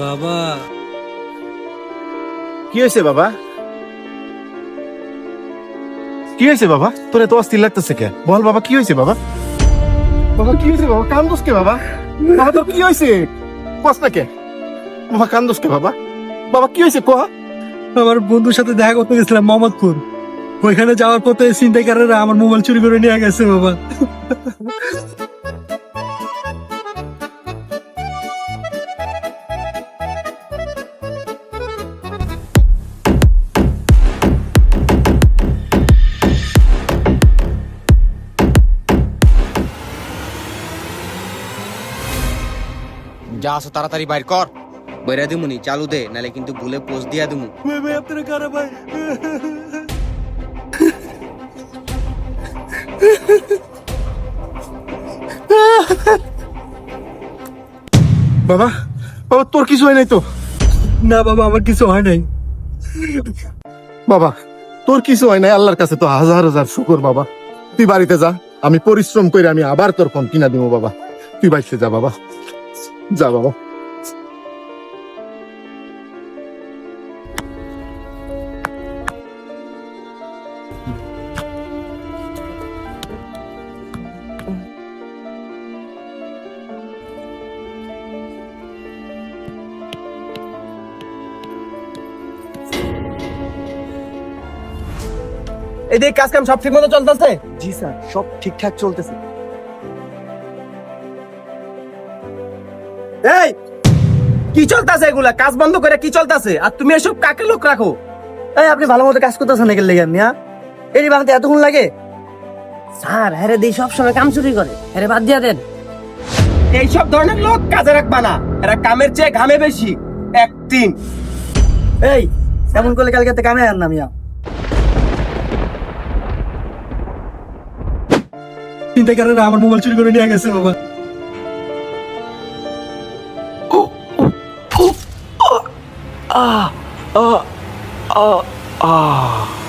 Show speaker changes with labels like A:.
A: বাবা।
B: কি হয়েছে বাবা? কি হয়েছে বাবা? তোর এত অস্থির লাগতেছে কে বল বাবা কি হয়েছে বাবা? বাবা কি হয়েছে বাবা? কান্দোস কে বাবা? বাবা তোর কি হয়েছে? কস না কে? বাবা কান্দোস কে বাবা? বাবা কি হয়েছে?
A: আমার বন্ধুর সাথে দেখা করতে গেছিলাম মোহাম্মদপুর। ওইখানে যাওয়ার পথে ছিনতাইকারেরা আমার মোবাইল চুরি করে নিয়ে গেছে বাবা।
C: যা আসো তাড়াতাড়ি বাইর কর। বইরা দিমুনি চালু দে নালে কিন্তু ভুলে পোস্ট দিয়া দিমু।
A: ভাই ভাই আপনারা কারা ভাই?
B: বাবা বাবা তোর কিছু হয় নাই তো?
A: না বাবা আমার কিছু হয় নাই।
B: বাবা তোর কিছু হয় নাই? আল্লাহর কাছে তো হাজার হাজার শুকর বাবা। তুই বাড়িতে যা আমি পরিশ্রম করে আমি আবার তোর ফোন কিনা দিব বাবা। তুই বাড়িতে যা বাবা। যা বাবা
D: এদিকে কাজ কাম সব ঠিক মতো চলতেছে?
A: জি স্যার সব ঠিকঠাক চলতেছে।
D: এই, কি চলতেছে এগুলা? কাজ বন্ধ করে কি চলতেছে? আর তুমি এসব কাকে লোক রাখো?
E: এই, আপনি ভালো মতো কাজ করতেছেন নাকি লেগে, মিয়া। এটি বানাতে এতক্ষণ লাগে? স্যার হ্যারে দিয়ে সবসময় কাম চুরি করে। হ্যারে বাদ দিয়া দেন।
D: এইসব ধরনের লোক কাজে রাখবা না। এরা কামের চেয়ে ঘামে বেশি। তিন
E: এই, এমন করলে কালকে কামে আন না, মিয়া।
A: ছিনতাইকারেরা আমার মোবাইল চুরি করে নিয়ে গেছে, বাবা।
B: ah, ah, ah, ah.